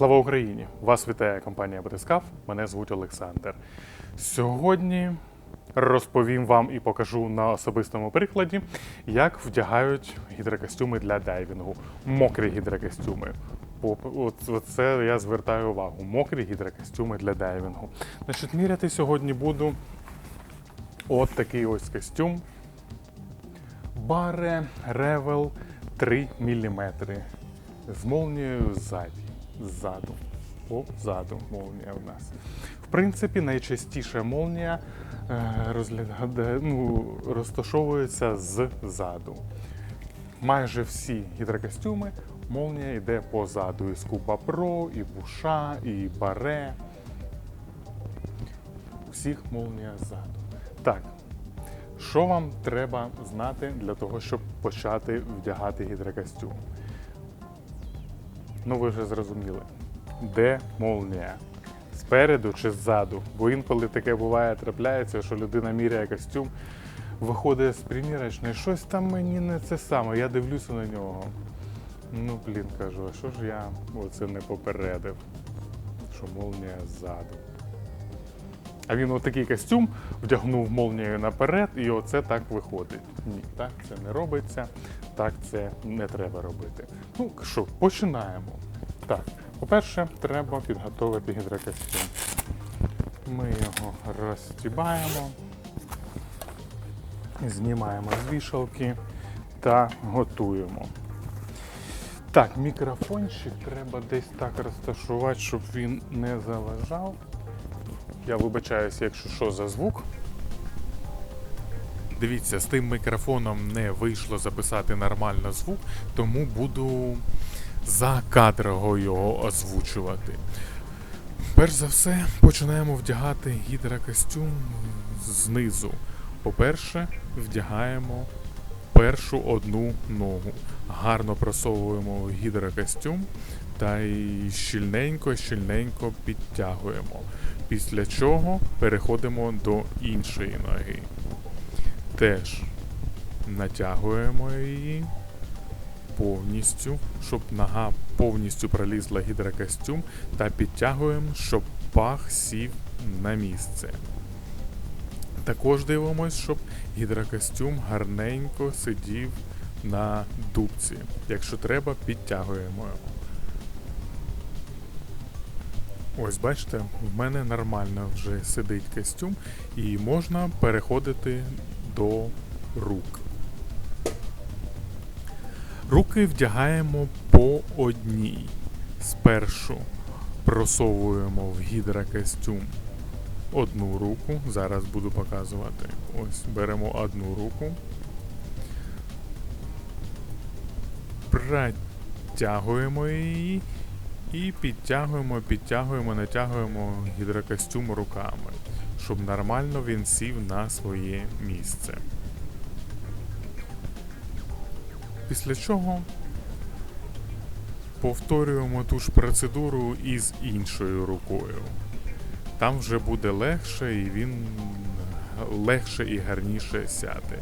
Слава Україні! Вас вітає компанія Батискаф. Мене звуть Олександр. Сьогодні розповім вам і покажу на особистому прикладі, як вдягають гідрокостюми для дайвінгу. Мокрі гідрокостюми. По- От, от це я звертаю увагу. Мокрі гідрокостюми для дайвінгу. Значить, міряти сьогодні буду от такий ось костюм. Баре Ревел 3 мм. З молнією ззаді. Ззаду. О, ззаду молнія у нас. В принципі, найчастіше молнія е, розглядає, ну, розташовується ззаду. Майже всі гідрокостюми молнія йде позаду. І Scuba Pro, і Буша, і Баре. Всіх молнія ззаду. Так, що вам треба знати для того, щоб почати вдягати гідрокостюм? Ну, ви вже зрозуміли. Де молнія? Спереду чи ззаду? Бо інколи таке буває, трапляється, що людина міряє костюм, виходить з примірочної, щось там мені не це саме. Я дивлюся на нього. Ну, блін, кажу, а що ж я оце не попередив, що молнія ззаду. А він отакий костюм вдягнув молнією наперед, і оце так виходить. Ні, так це не робиться, так це не треба робити. Ну що, починаємо. Так, по-перше, треба підготувати гідрокостюм. Ми його розстібаємо, знімаємо з вішалки та готуємо. Так, мікрофончик треба десь так розташувати, щоб він не заважав. Я вибачаюся, якщо що за звук. Дивіться, з тим мікрофоном не вийшло записати нормально звук, тому буду за кадрово його озвучувати. Перш за все, починаємо вдягати гідрокостюм знизу. По-перше, вдягаємо першу одну ногу. Гарно просовуємо гідрокостюм та й щільненько-щільненько підтягуємо. Після чого переходимо до іншої ноги. Теж натягуємо її повністю, щоб нога повністю пролізла гідрокостюм, та підтягуємо, щоб пах сів на місце. Також дивимось, щоб гідрокостюм гарненько сидів на дубці. Якщо треба, підтягуємо його. Ось бачите, в мене нормально вже сидить костюм, і можна переходити до рук. Руки вдягаємо по одній. Спершу просовуємо в гідрокостюм одну руку. Зараз буду показувати. Ось беремо одну руку. Протягуємо її і підтягуємо, підтягуємо, натягуємо гідрокостюм руками, щоб нормально він сів на своє місце. Після чого повторюємо ту ж процедуру із іншою рукою. Там вже буде легше і він легше і гарніше сяде.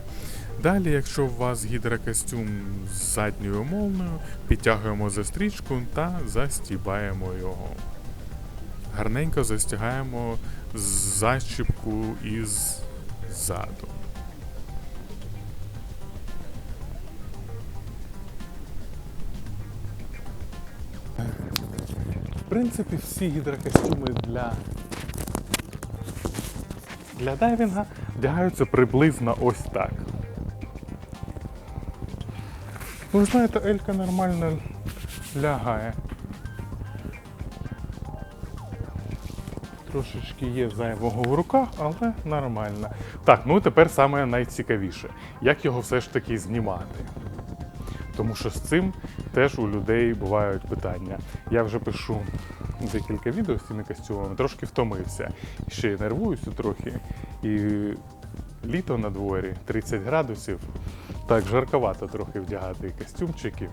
Далі, якщо у вас гідрокостюм з задньою молною, підтягуємо за стрічку та застібаємо його. Гарненько застягаємо зачіпку із заду. В принципі, всі гідрокостюми для, для дайвінга вдягаються приблизно ось так. Ви знаєте, Елька нормально лягає. Трошечки є зайвого в руках, але нормально. Так, ну тепер саме найцікавіше. Як його все ж таки знімати? Тому що з цим теж у людей бувають питання. Я вже пишу декілька відео з цими костюмами, трошки втомився. Ще й нервуюся трохи. І літо на дворі, 30 градусів. Так, жарковато трохи вдягати костюмчики,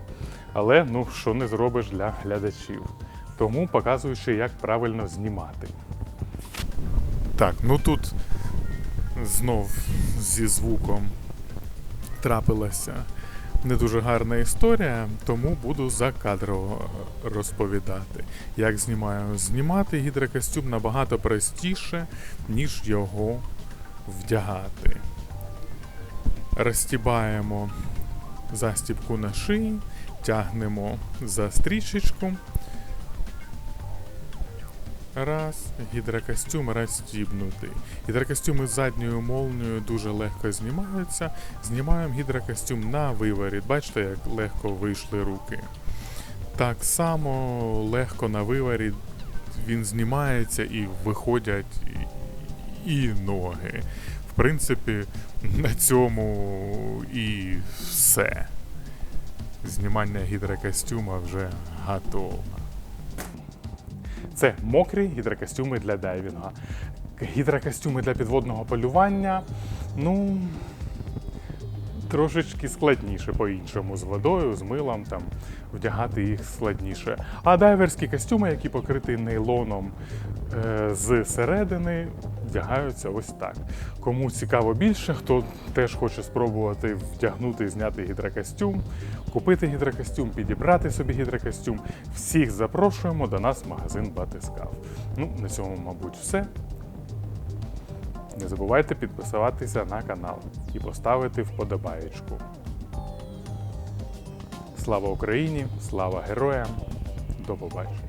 але ну що не зробиш для глядачів. Тому показую ще, як правильно знімати. Так, ну тут знов зі звуком трапилася не дуже гарна історія, тому буду за кадром розповідати. Як знімаю? Знімати гідрокостюм набагато простіше, ніж його вдягати. Розтібаємо застібку на шиї, тягнемо за стрічечку. Раз, гідрокостюм розстібнутий. Гідрокостюми з задньою молнією дуже легко знімаються. Знімаємо гідрокостюм на виворіт. Бачите, як легко вийшли руки. Так само легко на виворіт він знімається і виходять і ноги. В принципі, на цьому і все. Знімання гідрокостюма вже готове. Це мокрі гідрокостюми для дайвінга. Гідрокостюми для підводного полювання. Ну, трошечки складніше по-іншому з водою, з милом там вдягати їх складніше. А дайверські костюми, які покриті нейлоном е, з вдягаються ось так. Кому цікаво більше, хто теж хоче спробувати вдягнути і зняти гідрокостюм, купити гідрокостюм, підібрати собі гідрокостюм. Всіх запрошуємо до нас в магазин Батискав. Ну, на цьому, мабуть, все. Не забувайте підписуватися на канал і поставити вподобаєчку. Слава Україні! Слава героям! До побачення!